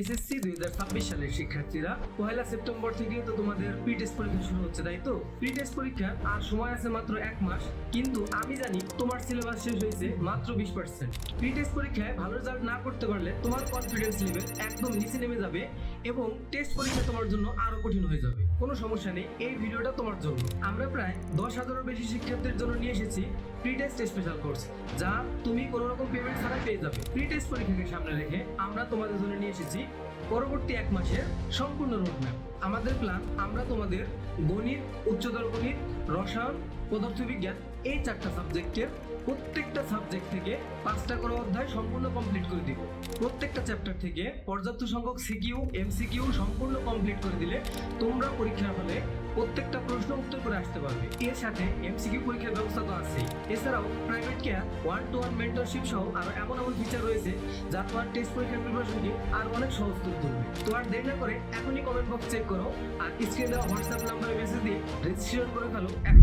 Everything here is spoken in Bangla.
এসএসসি দুই হাজার ছাব্বিশ সালের শিক্ষার্থীরা পয়লা সেপ্টেম্বর থেকে তো তোমাদের প্রি পরীক্ষা শুরু হচ্ছে, তাই তো? প্রি টেস্ট পরীক্ষা, আর সময় আছে মাত্র এক মাস, কিন্তু আমি জানি তোমার সিলেবাস শেষ হয়েছে মাত্র বিশ পার্সেন্ট প্রি পরীক্ষায় ভালো রেজাল্ট না করতে পারলে তোমার কনফিডেন্স লেভেল একদম নিচে নেমে যাবে। এবং টেস্ট পরীক্ষা তোমার জন্য আরও কঠিন হয়ে যাবে। কোনো সমস্যা নেই, এই ভিডিওটা তোমার জন্য। আমরা প্রায় দশ হাজারের বেশি শিক্ষার্থীর জন্য নিয়ে এসেছি প্রি টেস্ট স্পেশাল কোর্স যা তুমি কোনো রকম পেমেন্ট ছাড়া পেয়ে যাবে। প্রি টেস্ট পরীক্ষাকে সামনে রেখে আমরা তোমাদের জন্য নিয়ে এসেছি পরবর্তী এক মাসের সম্পূর্ণ রোডম্যাপ আমাদের প্ল্যান আমরা তোমাদের গণিত, উচ্চতর গণিত, রসায়ন, পদার্থবিজ্ঞান, এই চারটা সাবজেক্টের প্রত্যেকটা সাবজেক্ট থেকে পাঁচটা করে অধ্যায় সম্পূর্ণ কমপ্লিট করে দিব। প্রত্যেকটা চ্যাপ্টার থেকে পর্যাপ্ত সংখ্যক সিকিউ এমসিকিউ সম্পূর্ণ কমপ্লিট করে দিলে তোমরা পরীক্ষার হলে প্রত্যেকটা প্রশ্ন উত্তর করে আসতে পারবে। এর সাথে এমসিকিউ পরীক্ষার ব্যবস্থা তো আছেই। এছাড়াও private care one to one mentorship সহ আরও এমন এমন ফিচার রয়েছে যা তোমার টেস্ট পরীক্ষার প্রিপারেশনকে আর অনেক সহজ করে তুলবে। তো আর দেরি না করে এখনই কমেন্ট বক্স চেক করো আর স্ক্রিনে দেওয়া হোয়াটসঅ্যাপ নাম্বারে মেসেজ দিয়ে রেজিস্ট্রেশন করে ফেলো। এখন